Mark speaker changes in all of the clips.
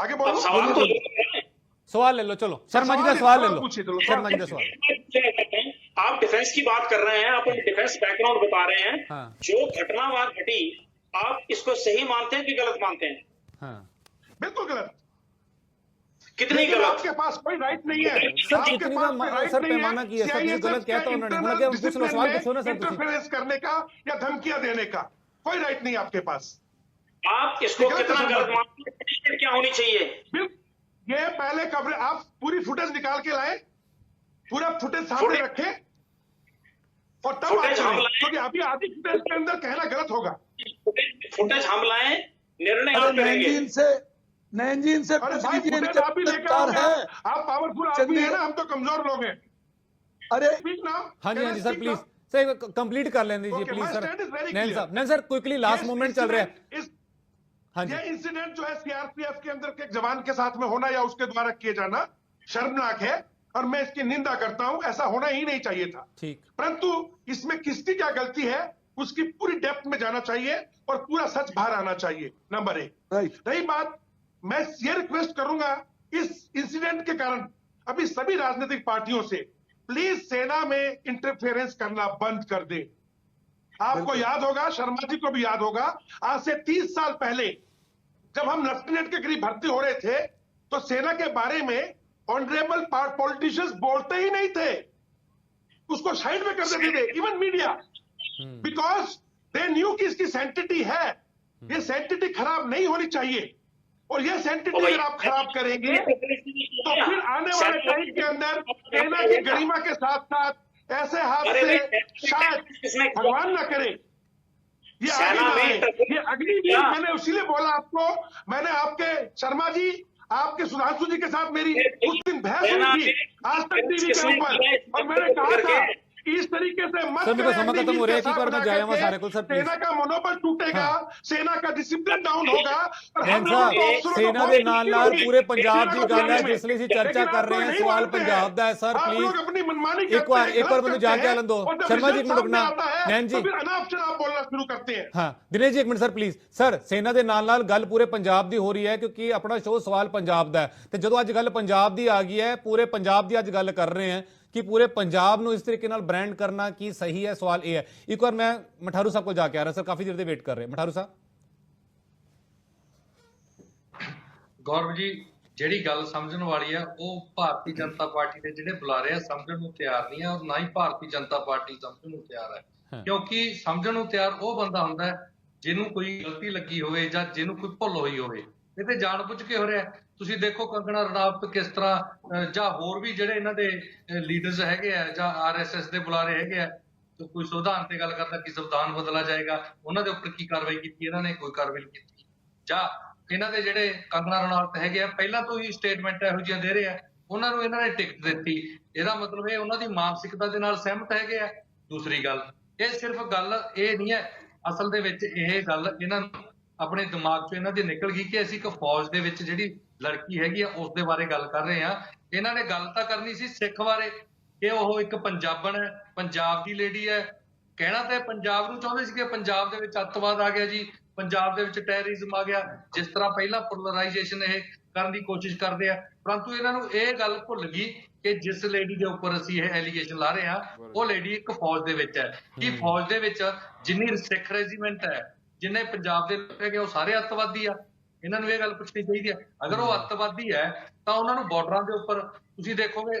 Speaker 1: आगे बोलो
Speaker 2: सवाल तो
Speaker 3: सवाल ले लो चलो। शर्मा जी का
Speaker 1: सवाल-
Speaker 3: ले लो।
Speaker 1: पूछिए, चलो,
Speaker 3: शर्मा जी का
Speaker 1: सवाल।
Speaker 2: आप डिफेंस की बात कर रहे हैं आप डिफेंस बैकग्राउंड बता रहे हैं।
Speaker 3: हाँ।
Speaker 2: जो घटना वहाँ घटी आप इसको सही मानते हैं कि गलत मानते हैं?
Speaker 3: हाँ।
Speaker 1: बिल्कुल गलत।
Speaker 2: कितनी गलत?
Speaker 1: आपके पास कोई राइट नहीं है।
Speaker 3: सर, कितनी का सर
Speaker 1: है।
Speaker 3: सर, गलत
Speaker 1: के
Speaker 3: उन्होंने। मतलब कि पूछ सवाल पूछो ना सर, तुसी।
Speaker 1: करने का या धमकियाँ देने का कोई राइट नहीं आपके पास।
Speaker 2: आप इसको कितना गलत मानते क्या होनी चाहिए?
Speaker 1: ये पहले कवरेज आप पूरी फुटेज निकाल के लाए पूरा फुटेज सामने रखे और तब आप
Speaker 2: फुटेज हम लाए।
Speaker 1: क्योंकि अभी आधी फुटेज के अंदर कहना गलत होगा।
Speaker 2: फुटेज हम लाए निर्णय
Speaker 4: से नैनजीन से
Speaker 1: अरे भाई फुटेज आप लेकर
Speaker 4: है।
Speaker 1: आप पावरफुल आदमी है ना हम तो कमज़ोर लोग हैं।
Speaker 4: अरे
Speaker 3: हाँ जी हाँ जी सर प्लीज़ सर कंप्लीट कर लेने दीजिए प्लीज़ सर नैन साहब Nain sir quickly last moment चल रहा है।
Speaker 1: ये इंसिडेंट जो है सीआरपीएफ के अंदर के एक जवान के साथ में होना या उसके द्वारा किए जाना शर्मनाक है और मैं इसकी निंदा करता हूँ ऐसा होना ही नहीं चाहिए था।
Speaker 3: ठीक।
Speaker 1: परंतु इसमें किसकी क्या गलती है उसकी पूरी डेप्थ में जाना चाहिए और पूरा सच बाहर आना चाहिए नंबर एक।
Speaker 4: राइट
Speaker 1: रही बात मैं ये रिक्वेस्ट करूँगा इस इंसिडेंट के कारण अभी सभी राजनीतिक पार्टियों से प्लीज़ सेना में इंटरफेरेंस करना बंद कर दे। आपको याद होगा शर्मा जी को भी याद होगा आज से तीस साल पहले जब हम लेफ्टिनेंट के करीब भर्ती हो रहे थे तो सेना के बारे में ऑनरेबल पॉलिटिशियंस बोलते ही नहीं थे। उसको साइड में कर देते थे even media
Speaker 3: hmm,
Speaker 1: because they knew कि इसकी सेंटिटी है। ये सेंटिटी खराब नहीं होनी चाहिए। और ये सेंटिटी अगर आप खराब करेंगे तो फिर आने वाले टाइम के अंदर सेना की गरिमा के साथ साथ ऐसे हादसे शायद
Speaker 2: इसमें-
Speaker 1: भगवान न करे ये आगे
Speaker 2: सेना
Speaker 1: ना
Speaker 2: में
Speaker 1: आए।
Speaker 2: तो-
Speaker 1: ये अगली न्यूज
Speaker 2: हाँ।
Speaker 1: मैंने इसीलिए बोला आपको मैंने आपके शर्मा जी आपके सुधांशु जी के साथ मेरी उस दिन बहस
Speaker 2: सेना
Speaker 1: हुई थी
Speaker 2: में-
Speaker 1: आज तक टीवी के
Speaker 2: किसने
Speaker 1: ऊपर
Speaker 2: किया है?
Speaker 1: और मैंने कहा था
Speaker 2: करके-
Speaker 1: कि इस तरीके से मत
Speaker 3: सर, मेरे को
Speaker 1: करें
Speaker 3: समय खत्म हो रहा है, एक ही
Speaker 1: साथ
Speaker 3: बार में
Speaker 1: बना
Speaker 3: जाए वहाँ
Speaker 1: करके
Speaker 3: सारे को, सर, प्लीज।
Speaker 1: सेना का मनोबल टूटेगा
Speaker 3: हाँ।
Speaker 1: सेना का डिसिप्लिन डाउन होगा और
Speaker 3: नैन
Speaker 1: हम लोगों को
Speaker 3: साहब
Speaker 1: अफसरों को
Speaker 3: सेना
Speaker 1: बहुत
Speaker 3: ਦੇ ਨਾਲ ਨਾਲ
Speaker 1: मुश्किल
Speaker 3: ਪੂਰੇ
Speaker 1: होगी
Speaker 3: ਪੰਜਾਬ ਦੀ
Speaker 1: सेना को
Speaker 3: ਗੱਲ ਹੈ
Speaker 1: चलाने में।
Speaker 3: ਜਿਸ ਲਈ ਅਸੀਂ ਚਰਚਾ
Speaker 1: लेकिन
Speaker 3: ਕਰ
Speaker 1: आप
Speaker 3: ਰਹੇ
Speaker 1: लोग
Speaker 3: ਹਾਂ
Speaker 1: नहीं
Speaker 3: ਸਵਾਲ
Speaker 1: मानते
Speaker 3: ਪੰਜਾਬ
Speaker 1: हैं।
Speaker 3: ਦਾ ਹੈ ਸਰ
Speaker 1: आप लोग
Speaker 3: प्लीज
Speaker 1: अपनी मनमानी
Speaker 3: एक
Speaker 1: करते
Speaker 3: बार-
Speaker 1: हैं,
Speaker 3: एक बार
Speaker 1: गलत
Speaker 3: मुझे
Speaker 1: करते
Speaker 3: जाके
Speaker 1: हैं,
Speaker 3: आलन दो।
Speaker 1: और जब
Speaker 3: शर्मा जी, एक
Speaker 1: रिजल्ट
Speaker 3: मिनट रुकना।
Speaker 1: सामने आता है,
Speaker 3: नैन जी।
Speaker 1: तो फिर अनाप शनाप बोलना शुरू करते हैं
Speaker 3: ਹਾਂ ਦਿਨੇਸ਼ ਜੀ ਇੱਕ ਮਿੰਟ ਸਰ ਪਲੀਜ਼ ਸਰ ਸੈਨਾ ਦੇ ਨਾਲ ਨਾਲ ਗੱਲ ਪੂਰੇ ਪੰਜਾਬ ਦੀ ਹੋ ਰਹੀ ਹੈ ਕਿਉਂਕਿ ਆਪਣਾ ਸ਼ੋਅ ਸਵਾਲ ਪੰਜਾਬ ਦਾ ਹੈ ਤੇ ਜਦੋਂ ਅੱਜ ਗੱਲ ਪੰਜਾਬ ਦੀ ਆ ਗਈ ਹੈ ਪੂਰੇ ਪੰਜਾਬ ਦੀ ਅੱਜ ਗੱਲ ਕਰ ਰਹੇ ਹਾਂ ਕਿ ਪੂਰੇ ਪੰਜਾਬ ਨੂੰ ਇਸ ਤਰੀਕੇ ਨਾਲ ਬ੍ਰਾਂਡ ਕਰਨਾ ਕੀ ਸਹੀ ਹੈ ਸਵਾਲ ਇਹ ਹੈ ਇੱਕ ਵਾਰ ਮੈਂ ਮਠਾਰੂ ਸਾਹਿਬ ਕੋਲ ਜਾ ਕੇ ਆ ਰਿਹਾ ਸਰ ਕਾਫੀ ਦੇਰ ਦੇ ਵੇਟ ਕਰ ਰਹੇ ਮਠਾਰੂ ਸਾਹਿਬ
Speaker 5: ਗੌਰਵ ਜੀ ਜਿਹੜੀ ਗੱਲ ਸਮਝਣ ਵਾਲੀ ਆ ਉਹ ਭਾਰਤੀ ਜਨਤਾ ਪਾਰਟੀ ਦੇ ਜਿਹੜੇ ਬੁਲਾਰੇ ਆ ਸਮਝਣ ਨੂੰ ਤਿਆਰ ਨਹੀਂ ਆ ਔਰ ਨਾ ਹੀ ਭਾਰਤੀ ਜਨਤਾ ਪਾਰਟੀ ਸਮਝਣ ਨੂੰ ਤਿਆਰ
Speaker 3: ਹਾਂ।
Speaker 5: ਕਿਉਂਕਿ ਸਮਝਣ ਨੂੰ ਤਿਆਰ ਉਹ ਬੰਦਾ ਹੁੰਦਾ ਜਿਹਨੂੰ ਕੋਈ ਗਲਤੀ ਲੱਗੀ ਹੋਵੇ ਜਾਂ ਜਿਹਨੂੰ ਕੋਈ ਭੁੱਲ ਹੋਈ ਹੋਵੇ ਇਹ ਤੇ ਜਾਣਬੁੱਝ ਕੇ ਹੋ ਰਿਹਾ। ਤੁਸੀਂ ਦੇਖੋ ਕੰਗਣਾ ਰਣਾਵਤ ਕਿਸ ਤਰ੍ਹਾਂ ਜਾਂ ਹੋਰ ਵੀ ਜਿਹੜੇ ਇਹਨਾਂ ਦੇ ਲੀਡਰਸ ਹੈਗੇ ਆ ਜਾਂ ਆਰਐਸਐਸ ਦੇ ਬੁਲਾਰੇ ਹੈਗੇ ਆ ਤੇ ਕੋਈ ਸੰਵਿਧਾਨ ਤੇ ਗੱਲ ਕਰਦਾ ਕਿ ਸੰਵਿਧਾਨ ਬਦਲਾ ਜਾਏਗਾ ਉਹਨਾਂ ਦੇ ਉੱਪਰ ਕੀ ਕਾਰਵਾਈ ਕੀਤੀ ਇਹਨਾਂ ਨੇ ਕੋਈ ਕਾਰਵਾਈ ਕੀਤੀ ਜਾਂ ਇਹਨਾਂ ਦੇ ਜਿਹੜੇ ਕੰਗਣਾ ਰਣਾਵਤ ਹੈਗੇ ਆ, ਪਹਿਲਾਂ ਤੋਂ ਹੀ ਸਟੇਟਮੈਂਟ ਇਹੋ ਜਿਹੀਆਂ ਦੇ ਰਹੇ ਆ, ਉਹਨਾਂ ਨੂੰ ਇਹਨਾਂ ਨੇ ਟਿਕਟ ਦਿੱਤੀ। ਇਹਦਾ ਮਤਲਬ ਇਹ ਉਹਨਾਂ ਦੀ ਮਾਨਸਿਕਤਾ ਦੇ ਨਾਲ ਸਹਿਮਤ ਹੈਗੇ ਆ। ਦੂਸਰੀ ਗੱਲ, ਇਹ ਸਿਰਫ ਗੱਲ ਇਹ ਨਹੀਂ ਹੈ, ਅਸਲ ਦੇ ਵਿੱਚ ਇਹ ਗੱਲ ਇਹਨਾਂ ਨੂੰ ਆਪਣੇ ਦਿਮਾਗ 'ਚੋਂ ਇਹਨਾਂ ਦੇ ਨਿਕਲ ਗਈ ਕਿ ਅਸੀਂ ਇੱਕ ਫੌਜ ਦੇ ਵਿੱਚ ਜਿਹੜੀ ਲੜਕੀ ਹੈਗੀ ਆ ਉਸ ਦੇ ਬਾਰੇ ਗੱਲ ਕਰ ਰਹੇ ਆ ਇਹਨਾਂ ਨੇ ਗੱਲ ਤਾਂ ਕਰਨੀ ਸੀ ਸਿੱਖ ਬਾਰੇ ਕਿ ਉਹ ਇੱਕ ਪੰਜਾਬਣ ਹੈ, ਪੰਜਾਬ ਦੀ ਲੇਡੀ ਹੈ। ਕਹਿਣਾ ਤਾਂ ਪੰਜਾਬ ਨੂੰ ਚਾਹੁੰਦੇ ਸੀ ਕਿ ਪੰਜਾਬ ਦੇ ਵਿੱਚ ਅੱਤਵਾਦ ਆ ਗਿਆ ਜੀ। ਪੰਜਾਬ ਦੇ ਵਿੱਚ ਟੈਰਰਿਜ਼ਮ ਆ ਗਿਆ ਜਿਸ ਤਰ੍ਹਾਂ ਪਹਿਲਾਂ ਪੋਲਰਾਈਜੇਸ਼ਨ ਇਹ ਕਰਨ ਦੀ ਕੋਸ਼ਿਸ਼ ਕਰਦੇ ਆ ਪਰੰਤੂ ਇਹਨਾਂ ਨੂੰ ਇਹ ਗੱਲ ਭੁੱਲ ਗਈ ਕਿ ਜਿਸ ਲੇਡੀ ਦੇ ਉੱਪਰ ਅਸੀਂ ਇਹ ਐਲੀਗੇਸ਼ਨ ਲਾ ਰਹੇ ਆ ਉਹ ਲੇਡੀ ਇੱਕ ਫੌਜ ਦੇ ਵਿੱਚ ਹੈ। ਕਿ ਫੌਜ ਦੇ ਵਿੱਚ ਜਿੰਨੀ ਸਿੱਖ ਰੈਜੀਮੈਂਟ ਹੈ ਜਿੰਨੇ ਪੰਜਾਬ ਦੇ ਲੋਕ ਹੈਗੇ ਉਹ ਸਾਰੇ ਅੱਤਵਾਦੀ ਆ। ਇਹਨਾਂ ਨੂੰ ਇਹ ਗੱਲ ਪੁੱਛਣੀ ਚਾਹੀਦੀ ਹੈ। ਅਗਰ ਉਹ ਅੱਤਵਾਦੀ ਹੈ ਤਾਂ ਉਹਨਾਂ ਨੂੰ ਬਾਰਡਰਾਂ ਦੇ ਉੱਪਰ ਤੁਸੀਂ ਦੇਖੋਗੇ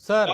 Speaker 3: ਸਰ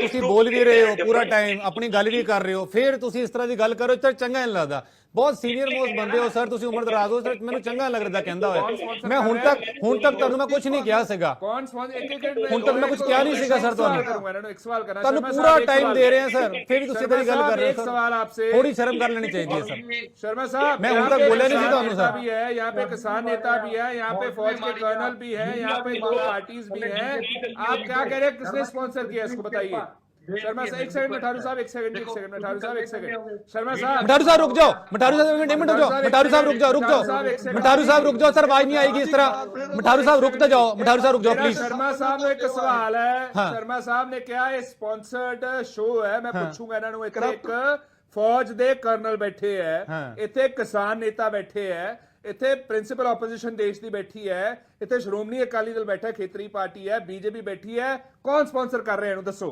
Speaker 3: ਤੁਸੀਂ ਬੋਲ ਵੀ ਰਹੇ ਹੋ ਪੂਰਾ ਟਾਈਮ ਆਪਣੀ ਗੱਲ ਵੀ ਕਰ ਰਹੇ ਹੋ। ਫਿਰ ਤੁਸੀਂ ਇਸ ਤਰ੍ਹਾਂ ਦੀ ਗੱਲ ਕਰੋ ਤਾਂ ਚੰਗਾ ਨਹੀਂ ਲੱਗਦਾ। ਬਹੁਤ ਸੀਨੀਅਰ ਮੋਸਟ ਬੰਦੇ ਹੋ ਸਰ ਤੁਸੀਂ ਉਮਰ ਦਰਾਜ਼ ਹੋ ਸਰ ਮੈਨੂੰ ਚੰਗਾ ਲੱਗਦਾ ਕਹਿੰਦਾ ਹੋਇਆ ਮੈਂ ਹੁਣ ਤੱਕ ਹੁਣ ਤੱਕ ਤੁਹਾਨੂੰ ਮੈਂ ਕੁਝ ਨਹੀਂ ਕਿਹਾ ਸੀਗਾ
Speaker 6: कौन स्पॉन्सर एक एक
Speaker 3: ਹੁਣ ਤੱਕ ਮੈਂ ਕੁਝ ਕਿਹਾ ਨਹੀਂ ਸੀਗਾ ਸਰ ਤੁਹਾਨੂੰ
Speaker 6: करूंगा ना एक सवाल करना
Speaker 3: ਤੁਹਾਨੂੰ
Speaker 6: शर्मा
Speaker 3: ਪੂਰਾ
Speaker 6: साहब, एक
Speaker 3: ਟਾਈਮ
Speaker 6: सवाल-
Speaker 3: ਦੇ ਰਹੇ ਆ ਸਰ ਫਿਰ ਵੀ ਤੁਸੀਂ
Speaker 6: शर्मा
Speaker 3: ਤੇਰੀ ਗੱਲ
Speaker 6: साहब,
Speaker 3: ਕਰ ਰਹੇ
Speaker 6: एक
Speaker 3: ਹੋ
Speaker 6: सवाल
Speaker 3: ਸਰ
Speaker 6: आपसे
Speaker 3: ਥੋੜੀ ਸ਼ਰਮ ਕਰ ਲੈਣੀ ਚਾਹੀਦੀ ਹੈ ਸਰ
Speaker 6: शर्मा साहब
Speaker 3: मैं
Speaker 6: यहाँ
Speaker 3: उन तक
Speaker 6: पे
Speaker 3: बोलने नहीं
Speaker 6: किसान
Speaker 3: देता हूं,
Speaker 6: नेता
Speaker 3: सर।
Speaker 6: भी है यहाँ पे किसान नेता भी है यहाँ पे फौज के कर्नल भी है यहाँ पे दो पार्टीज भी हैं आप क्या कह रहे हैं किसने स्पॉन्सर किया इसको बताइए शर्मा साहब एक सेकंड मठारू साहब एक सेकंड एक सेकंड मठारू साहब एक सेकंड शर्मा साहब
Speaker 3: ਮਟਾਰੂ ਸਾਹਿਬ ਰੁਕ ਜਾਓ ਮਟਾਰੂ ਸਾਹਿਬ ਇੱਕ ਮਿੰਟ ਰੁਕ ਜਾਓ ਮਟਾਰੂ ਸਾਹਿਬ ਰੁਕ ਜਾਓ ਰੁਕ ਜਾਓ ਮਟਾਰੂ ਸਾਹਿਬ ਰੁਕ ਜਾਓ ਸਰ ਆਵਾਜ਼ ਨਹੀਂ ਆਏਗੀ ਇਸ ਤਰ੍ਹਾਂ ਮਟਾਰੂ ਸਾਹਿਬ ਰੁਕ ਤਾਂ ਜਾਓ ਮਟਾਰੂ ਸਾਹਿਬ ਰੁਕ ਜਾਓ
Speaker 6: मेरा
Speaker 3: ਪਲੀਜ਼
Speaker 6: शर्मा साहब ਨੂੰ ਇੱਕ ਸਵਾਲ ਹੈ
Speaker 3: हाँ।
Speaker 6: ਸ਼ਰਮਾ ਸਾਹਿਬ ਨੇ ਕਿਹਾ ਇਹ ਸਪਾਂਸਰਡ ਸ਼ੋਅ ਹੈ ਮੈਂ
Speaker 3: हाँ।
Speaker 6: ਪੁੱਛੂਗਾ ਇਹਨਾਂ ਨੂੰ ਇੱਥੇ ਇੱਕ ਫੌਜ ਦੇ ਕਰਨਲ ਬੈਠੇ ਹੈ
Speaker 3: हाँ।
Speaker 6: ਇੱਥੇ ਕਿਸਾਨ ਨੇਤਾ ਬੈਠੇ ਹੈ ਇੱਥੇ ਪ੍ਰਿੰਸੀਪਲ ਆਪੋਜੀਸ਼ਨ ਦੇਸ਼ ਦੀ ਬੈਠੀ ਹੈ ਇੱਥੇ ਸ਼੍ਰੋਮਣੀ ਅਕਾਲੀ ਦਲ ਬੈਠਾ ਹੈ, ਖੇਤਰੀ ਪਾਰਟੀ ਹੈ ਬੀਜੇਪੀ ਬੈਠੀ ਹੈ ਕੌਣ ਸਪਾਂਸਰ ਕਰ ਰਿਹਾ ਇਹਨੂੰ ਦੱਸੋ